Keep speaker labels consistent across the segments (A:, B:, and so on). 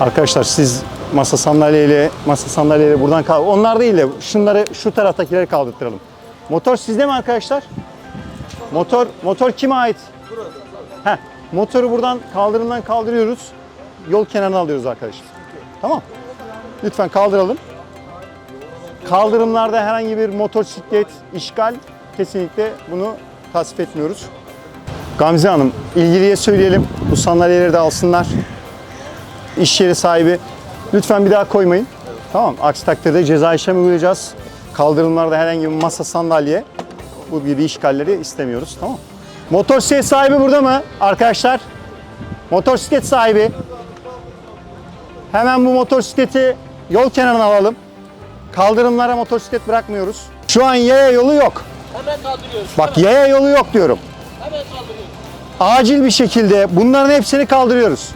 A: Arkadaşlar siz masa sandalyeyle masa sandalyeyle buradan kal. Onlar değil de şunları şu taraftakileri kaldırtıralım. Motor sizde mi arkadaşlar? Motor motor kime ait? Heh, motoru buradan kaldırımdan kaldırıyoruz. Yol kenarına alıyoruz arkadaşlar. Tamam. Lütfen kaldıralım. Kaldırımlarda herhangi bir motosiklet işgal kesinlikle bunu tasvip etmiyoruz. Gamze Hanım ilgiliye söyleyelim. Bu sandalyeleri de alsınlar. İş yeri sahibi lütfen bir daha koymayın. Tamam. Aksi takdirde ceza işlemi uygulayacağız. Kaldırımlarda herhangi bir masa sandalye bu gibi işgalleri istemiyoruz. Tamam. Motosiklet sahibi burada mı arkadaşlar? Motosiklet sahibi. Hemen bu motosikleti yol kenarına alalım. Kaldırımlara motosiklet bırakmıyoruz. Şu an yaya yolu yok.
B: Hemen kaldırıyoruz.
A: Bak yaya yolu yok diyorum.
B: Hemen kaldırıyoruz.
A: Acil bir şekilde bunların hepsini kaldırıyoruz.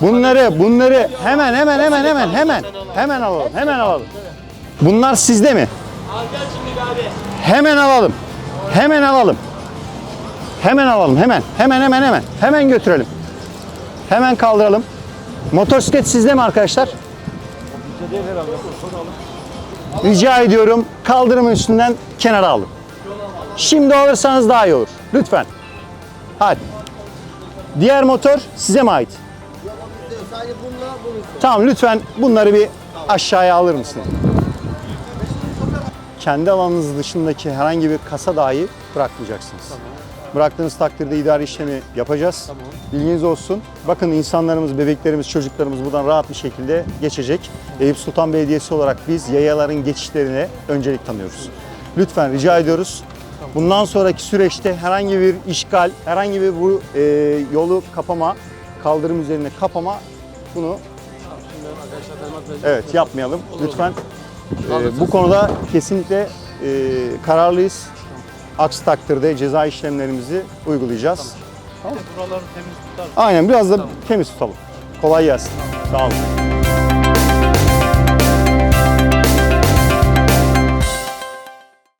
A: Bunları, bunları hemen hemen hemen hemen hemen hemen alalım. Hemen alalım. Bunlar sizde mi? Hemen alalım. Hemen alalım. Hemen alalım hemen. Hemen hemen hemen. Hemen götürelim. Hemen kaldıralım. Motosiklet sizde mi arkadaşlar? Rica ediyorum kaldırımın üstünden kenara alın. Şimdi alırsanız daha iyi olur. Lütfen. Hadi. Diğer motor size mi ait?
C: Sadece bununla bunu
A: Tamam lütfen bunları bir aşağıya alır mısınız? Kendi alanınız dışındaki herhangi bir kasa dahi bırakmayacaksınız. Bıraktığınız takdirde idari işlemi yapacağız. Bilginiz olsun. Bakın insanlarımız, bebeklerimiz, çocuklarımız buradan rahat bir şekilde geçecek. Eyüp Sultan Belediyesi olarak biz yayaların geçişlerine öncelik tanıyoruz. Lütfen rica ediyoruz. Bundan sonraki süreçte herhangi bir işgal, herhangi bir bu e, yolu kapama, kaldırım üzerine kapama bunu Evet yapmayalım lütfen. Ee, bu konuda kesinlikle e, kararlıyız. Aksi takdirde ceza işlemlerimizi uygulayacağız.
B: Buraları temiz tutar.
A: Aynen biraz da temiz tutalım. Kolay gelsin. Sağ olun.